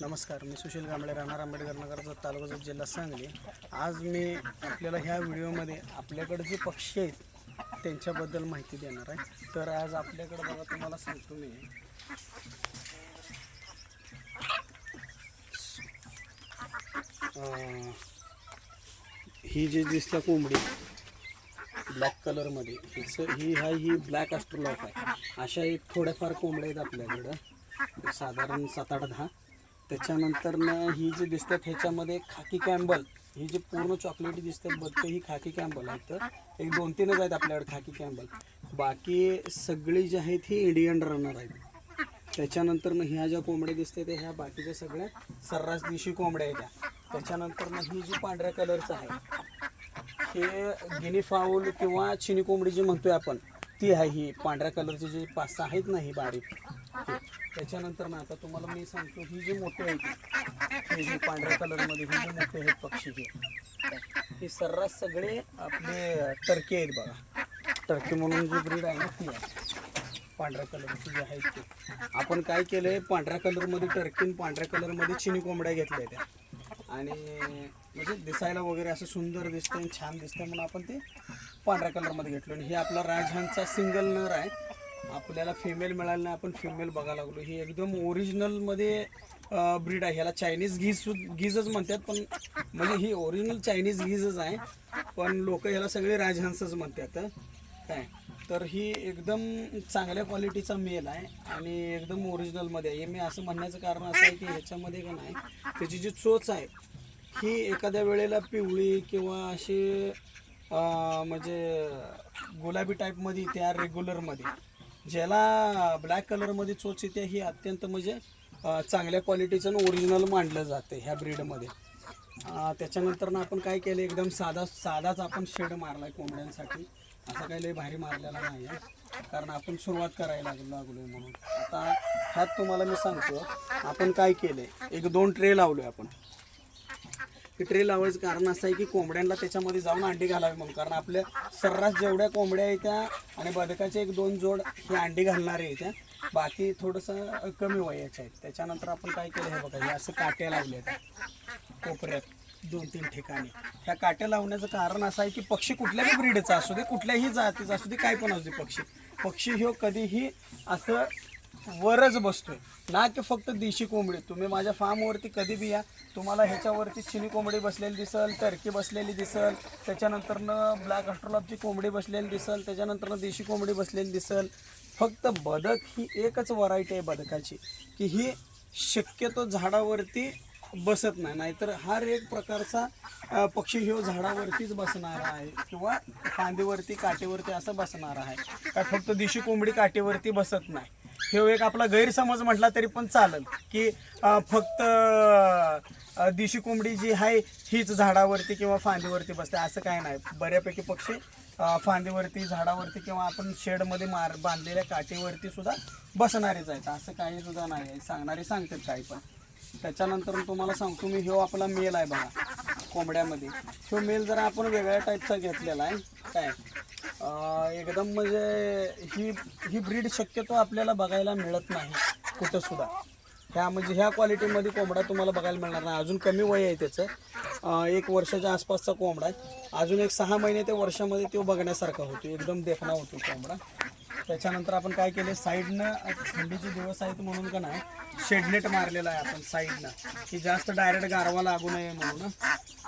नमस्कार मी सुशील कांबळे राहणार आंबेडकर नगरचा तालुका जिल्हा सांगली. आज मी आपल्याला ह्या व्हिडिओमध्ये आपल्याकडे जे पक्षी आहेत त्यांच्याबद्दल माहिती देणार आहे. तर आज आपल्याकडे बघा तुम्हाला सांगतो मी. ही जी दिसल्या कोंबडी ब्लॅक कलरमध्ये हिचं ही हा ही ब्लॅक ॲस्ट्रोलॉक आहे. अशा एक थोड्याफार कोंबड्या आहेत आपल्याकडं. साधारण सात आठ दहा. त्याच्यानंतर ना ही जी दिसतात ह्याच्यामध्ये खाकी कॅम्बल ही जी पूर्ण चॉकलेटी दिसतात बदकं ही खाकी कॅम्बल आहेत तर. एक दोन तीनच आहेत आपल्याकडे खाकी कॅम्बल. बाकी सगळी जी आहेत ही इंडियन रनर आहेत. त्याच्यानंतर मग ह्या ज्या कोंबड्या दिसतात त्या ह्या बाकीच्या सगळ्या सर्रास दिवशी कोंबड्या आहेत त्या. त्याच्यानंतर मग ही जी पांढऱ्या कलरचं आहे हे गिनी फाऊल किंवा चिनी कोंबडी जी म्हणतोय आपण ती आहे ही. पांढऱ्या कलरची जी पाच सहा आहेत ना ही बारीक त्याच्यानंतर ना आता तुम्हाला मी सांगतो ही जी मोठे आहेत हे जे पांढऱ्या कलरमध्ये ही जे मोठे आहेत पक्षी हे हे सर्रास सगळे आपले टर्की आहेत बघा. टर्की म्हणून जी ब्रीड आहे ना ती आहे. पांढऱ्या कलरची जी आहेत ती. आपण काय केलंय पांढऱ्या कलरमध्ये टर्की आणि पांढऱ्या कलरमध्ये चिनी कोंबड्या घेतल्या त्या. आणि म्हणजे दिसायला वगैरे असं सुंदर दिसतं आणि छान दिसतं म्हणून आपण ते पांढऱ्या कलरमध्ये घेतलो. आणि हे आपला राजहांचा सिंगल नर आहे. आपल्याला फिमेल मिळाली नाही आपण फिमेल बघायला लागलो. ही एकदम ओरिजिनलमध्ये ब्रीड आहे. ह्याला चायनीज घीज सुद्धा घीजच म्हणतात पण म्हणजे ही ओरिजिनल चायनीज घीजच आहे. पण लोक ह्याला सगळे राजहंसच म्हणतात काय? तर ही एकदम चांगल्या क्वालिटीचा मेल आहे आणि एकदम ओरिजिनलमध्ये आहे. हे मी असं म्हणण्याचं कारण असं आहे की ह्याच्यामध्ये का नाही त्याची जी चोच आहे ही एखाद्या वेळेला पिवळी किंवा अशी म्हणजे गुलाबी टाईपमध्ये त्या रेग्युलरमध्ये ज्याला ब्लॅक कलरमध्ये चोच येते ही अत्यंत म्हणजे चांगल्या क्वालिटीचं ओरिजिनल मांडलं जाते ह्या ब्रीडमध्ये त्याच्यानंतर ना आपण काय केलं एकदम साधा साधाच आपण शेड मारला आहे कोंबड्यांसाठी. असं काही लय भारी मारलेला नाही आहे. कारण आपण सुरुवात करायला लागलो लागलो म्हणून. आता ह्यात तुम्हाला मी सांगतो आपण काय केलं एक दोन ट्रे लावलोय आपण. पिटरी ट्रे लावायचं कारण असं आहे की कोंबड्यांना त्याच्यामध्ये जाऊन अंडी घालावी म्हणून. कारण आपल्या सर्रास जेवढ्या कोंबड्या आहेत त्या आणि बदकाचे एक दोन जोड हे अंडी घालणारे आहेत त्या बाकी थोडंसं कमी वयाच्या आहेत. त्याच्यानंतर आपण काय केलं हे बघा हे असं काट्या लावल्या आहेत कोपऱ्यात दोन तीन ठिकाणी. ह्या काट्या लावण्याचं कारण असं आहे की पक्षी कुठल्याही ब्रीडचा असू दे कुठल्याही जातीचा असू दे काय पण असू दे पक्षी. पक्षी ह्यो कधीही असं वरच बसतोय. ना की फक्त देशी कोंबडी. तुम्ही माझ्या फार्मवरती कधी बी या तुम्हाला ह्याच्यावरती चिनी कोंबडी बसलेली दिसल टर्की बसलेली दिसल त्याच्यानंतरनं ब्लॅक ऑस्ट्रोलॉपची कोंबडी बसलेली दिसल त्याच्यानंतरनं देशी कोंबडी बसलेली दिसल. फक्त बदक ही एकच व्हरायटी आहे बदकाची की ही शक्यतो झाडावरती बसत नाही. नाहीतर हर एक प्रकारचा पक्षी ह्यो झाडावरतीच बसणार आहे किंवा फांदीवरती काटेवरती असं बसणार आहे. का फक्त देशी कोंबडी काटेवरती बसत नाही. ह्यो एक आपला गैरसमज म्हटला तरी पण चालेल की फक्त देशी कोंबडी जी आहे हीच झाडावरती किंवा फांदीवरती बसते असं काही नाही. बऱ्यापैकी पक्षी फांदीवरती झाडावरती किंवा आपण शेडमध्ये मार बांधलेल्या काठीवरती सुद्धा बसणारेच आहेत. असं काही सुद्धा नाही आहे. सांगणारे सांगतात काही पण. त्याच्यानंतर तुम्हाला सांगतो मी ह्यो आपला मेल आहे बघा. कोंबड्यामध्ये. तो मेल जरा आपण वेगळ्या टाईपचा घेतलेला आहे. काय? एकदम म्हणजे ही ही ब्रीड शक्यतो आपल्याला बघायला मिळत नाही कुठंसुद्धा ह्या म्हणजे ह्या क्वालिटीमध्ये कोंबडा तुम्हाला बघायला मिळणार नाही. अजून कमी वय आहे त्याचं. एक वर्षाच्या आसपासचा कोंबडा आहे. अजून एक सहा महिने ते वर्षामध्ये तो बघण्यासारखा होतो. एकदम देखणा होतो कोंबडा. त्याच्यानंतर आपण काय केले साईडनं थंडीचे दिवस आहेत म्हणून का नाही शेडनेट मारलेला आहे आपण साईडनं की जास्त डायरेक्ट गारवा लागू नये म्हणून.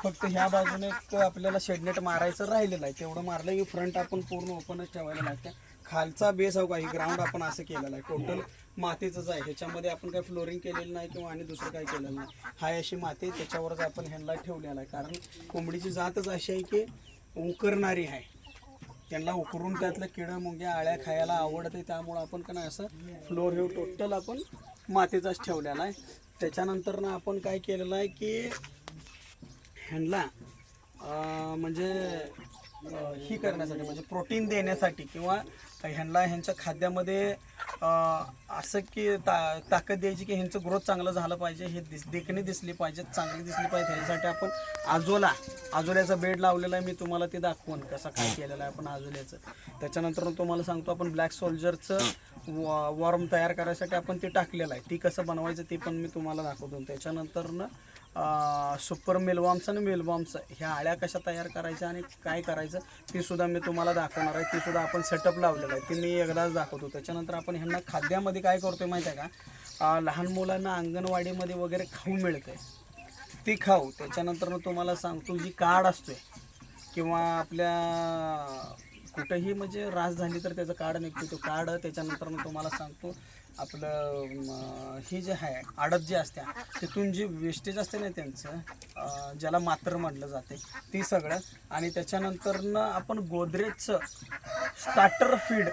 फक्त ह्या बाजूने एक आपल्याला शेडनेट मारायचं राहिलेलं आहे. तेवढं मारलं की फ्रंट आपण पूर्ण ओपनच ठेवायला लागतं खालचा बेस हो काही ग्राउंड आपण असं केलेलं आहे. टोटल मातीचंच आहे. ह्याच्यामध्ये आपण काही फ्लोरिंग केलेलं नाही किंवा आणि दुसरं काही केलेलं नाही. हाय अशी माती त्याच्यावरच आपण ह्यांना ठेवलेला आहे. कारण कोंबडीची जातच अशी आहे की उकरणारी आहे. त्यांना उकरून त्यातलं किडं मुंग्या आळ्या खायला आवडते त्यामुळं आपण का नाही असं फ्लोर हे टोटल आपण मातीचाच ठेवलेला आहे. त्याच्यानंतर ना आपण काय केलेलं आहे की ह्यांना म्हणजे ही करण्यासाठी म्हणजे प्रोटीन देण्यासाठी किंवा ह्यांना ह्यांच्या खाद्यामध्ये असं की ता ताकद द्यायची की ह्यांचं ग्रोथ चांगलं झालं पाहिजे हे दिस देखणी दिसली पाहिजे चांगली दिसली पाहिजे. ह्याच्यासाठी आपण आजोला आजोल्याचा बेड लावलेला आहे मी तुम्हाला ते दाखवून कसं काय केलेलं आहे आपण आजोल्याचं. त्याच्यानंतर तुम्हाला सांगतो आपण ब्लॅक सोल्जरचं वॉर्म तयार करायसाठी आपण ते टाकलेलं आहे. ती कसं बनवायचं ते पण मी तुम्हाला दाखवतो. त्याच्यानंतर ना सुपर मेलबॉम्स आणि मेलबॉम्स ह्या आळ्या कशा तयार करायच्या आणि काय करायचं ते सुद्धा मी तुम्हाला दाखवणार आहे. ते सुद्धा आपण सेटअप लावलेलं आहे. ते मी एकदाच दाखवतो. त्याच्यानंतर आपण ह्यांना खाद्यामध्ये काय करतो आहे माहिती आहे का? लहान मुलांना अंगणवाडीमध्ये वगैरे खाऊ मिळते ती खाऊ. त्याच्यानंतर तुम्हाला सांगतो जी कार्ड असते किंवा आपल्या कुठंही म्हणजे रास झाली तर त्याचं कार्ड निघतो तो कार्ड त्याच्यानंतर मी तुम्हाला सांगतो आपलं म, हे जे आहे आडत जे असते तिथून जे वेस्टेज असते ना त्यांचं अं, ज्याला मात्र म्हटलं जाते ती सगळं. आणि त्याच्यानंतर आपण गोदरेजचं स्टार्टर फीड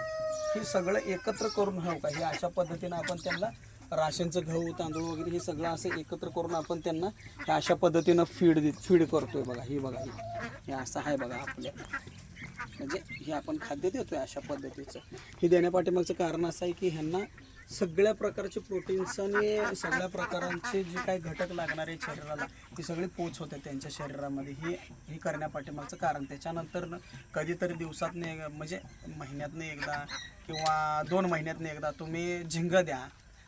हे सगळं एकत्र करून हवं का? हे अशा पद्धतीनं आपण त्यांना राशनचं गहू तांदूळ वगैरे हे सगळं असं एकत्र करून आपण त्यांना हे अशा पद्धतीनं फीड दे फीड करतोय बघा. ही बघा ही. हे असं आहे बघा आपल्या. म्हणजे हे आपण खाद्य देतोय अशा पद्धतीचं. हे देण्यापाठीमागचं कारण असं आहे की ह्यांना सगळ्या प्रकारचे प्रोटीन्स आणि सगळ्या प्रकारांचे जे काही घटक लागणारे शरीराला ती सगळी पोच होते त्यांच्या शरीरामध्ये. हे हे करण्यापाठीमागचं कारण. त्याच्यानंतर कधीतरी दिवसात म्हणजे महिन्यातनं एकदा किंवा दोन महिन्यातनं एकदा तुम्ही झिंग द्या.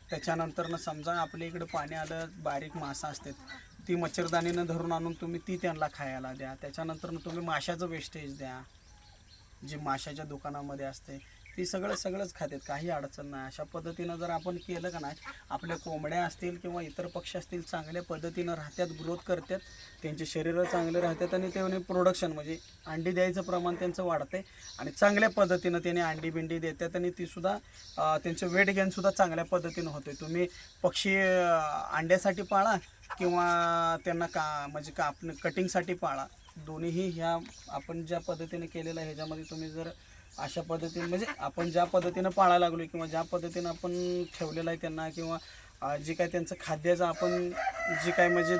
त्याच्यानंतर समजा आपल्या इकडे पाणी आलं बारीक मासा असतात ती मच्छरदाणीनं धरून आणून तुम्ही ती त्यांना खायला द्या. त्याच्यानंतर तुम्ही माशाचं वेस्टेज द्या. जे माशाच्या दुकानामध्ये असते ती सगळं सगळंच खातात. काही अडचण नाही. अशा पद्धतीनं जर आपण केलं का नाही आपल्या कोंबड्या असतील किंवा इतर पक्षी असतील चांगल्या पद्धतीनं राहतात ग्रोथ करतात त्यांचे शरीर चांगले राहतात आणि ते प्रोडक्शन म्हणजे अंडी द्यायचं प्रमाण त्यांचं वाढते आणि चांगल्या पद्धतीनं त्याने अंडी बिंडी देतात आणि ती सुद्धा त्यांचं वेट गेनसुद्धा चांगल्या पद्धतीनं होते तुम्ही पक्षी अंड्यासाठी पाळा किंवा त्यांना का म्हणजे का आपण कटिंगसाठी पाळा. दोन्हीही ह्या आपण ज्या पद्धतीने केलेलं आहे ह्याच्यामध्ये तुम्ही जर अशा पद्धतीने म्हणजे आपण ज्या पद्धतीनं पाळायला लागलो किंवा ज्या पद्धतीनं आपण ठेवलेलं आहे त्यांना किंवा जे काय त्यांचं खाद्याचं आपण जे काय म्हणजे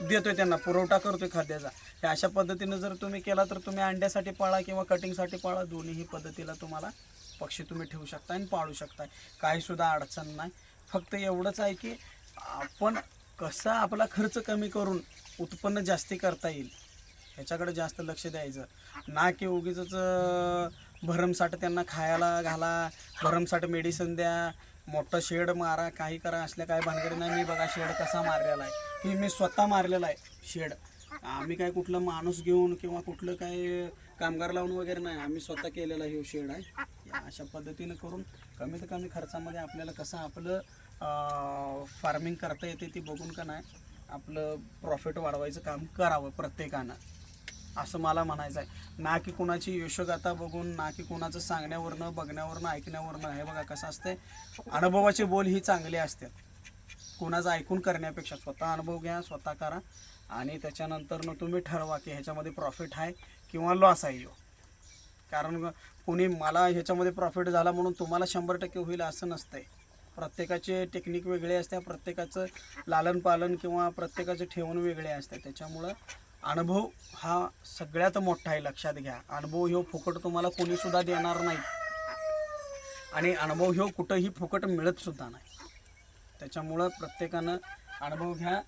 देतोय त्यांना पुरवठा करतोय खाद्याचा हे अशा पद्धतीनं जर तुम्ही केला तर तुम्ही अंड्यासाठी पाळा किंवा कटिंगसाठी पाळा दोन्हीही पद्धतीला तुम्हाला पक्षी तुम्ही ठेवू शकता आणि पाळू शकता. काही सुद्धा अडचण नाही. फक्त एवढंच आहे की आपण कसा आपला खर्च कमी करून उत्पन्न जास्ती करता येईल ह्याच्याकडे जास्त लक्ष द्यायचं. ना की उगीच भरमसाठ त्यांना खायला घाला भरमसाठ मेडिसिन द्या मोठं शेड मारा काही करा असल्या काही भानगडी नाही. मी बघा शेड कसा मारलेला आहे. हे मी स्वतः मारलेला आहे शेड. आम्ही काय कुठलं माणूस घेऊन किंवा कुठलं काय कामगार लावून वगैरे नाही. आम्ही स्वतः केलेला हे शेड आहे. अशा पद्धतीनं करून कमीत कमी खर्चामध्ये आपल्याला कसं आपलं फार्मिंग करता येते ती बघून का नाही आपलं प्रॉफिट वाढवायचं काम करावं प्रत्येकानं. असं मला म्हणायचं आहे. ना की कुणाची यशोगाथा बघून ना की कुणाचं सांगण्यावरनं बघण्यावरनं ऐकण्यावरनं. हे बघा कसं असते अनुभवाचे बोल ही चांगले असतात कुणाचं ऐकून करण्यापेक्षा स्वतः अनुभव घ्या स्वतः करा. आणि त्याच्यानंतर तुम्ही ठरवा की ह्याच्यामध्ये प्रॉफिट आहे किंवा लॉस आहे ह्यो. कारण कोणी मला ह्याच्यामध्ये प्रॉफिट झाला म्हणून तुम्हाला शंभर टक्के होईल असं नसतंय. प्रत्येकाचे टेक्निक वेगळे असते प्रत्येकाचं लालन पालन किंवा प्रत्येकाचे ठेवण वेगळे असते त्याच्यामुळं अनुभव हा सगळ्यात मोठा आहे लक्षात घ्या. अनुभव ह्यो फुकट तुम्हाला कोणी सुद्धा देणार नाही. आणि अनुभव ह्यो कुठंही फुकट मिळत सुद्धा नाही. त्याच्यामुळं प्रत्येकानं अनुभव घ्या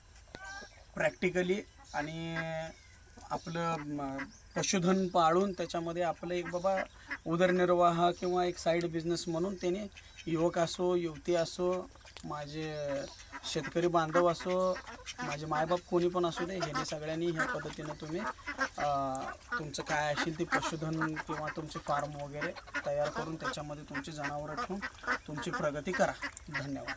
प्रॅक्टिकली आणि आपलं पशुधन पाळून त्याच्यामध्ये आपलं एक बाबा उदरनिर्वाह किंवा एक साईड बिझनेस म्हणून त्याने युवक असो युवती असो माझे शेतकरी बांधव असो माझे मायबाप कोणी पण असू दे ह्याने सगळ्यांनी ह्या पद्धतीनं तुम्ही तुमचं काय असेल ते पशुधन किंवा तुमचे फार्म वगैरे तयार करून त्याच्यामध्ये तुमची जनावरं ठेवून तुमची प्रगती करा. धन्यवाद.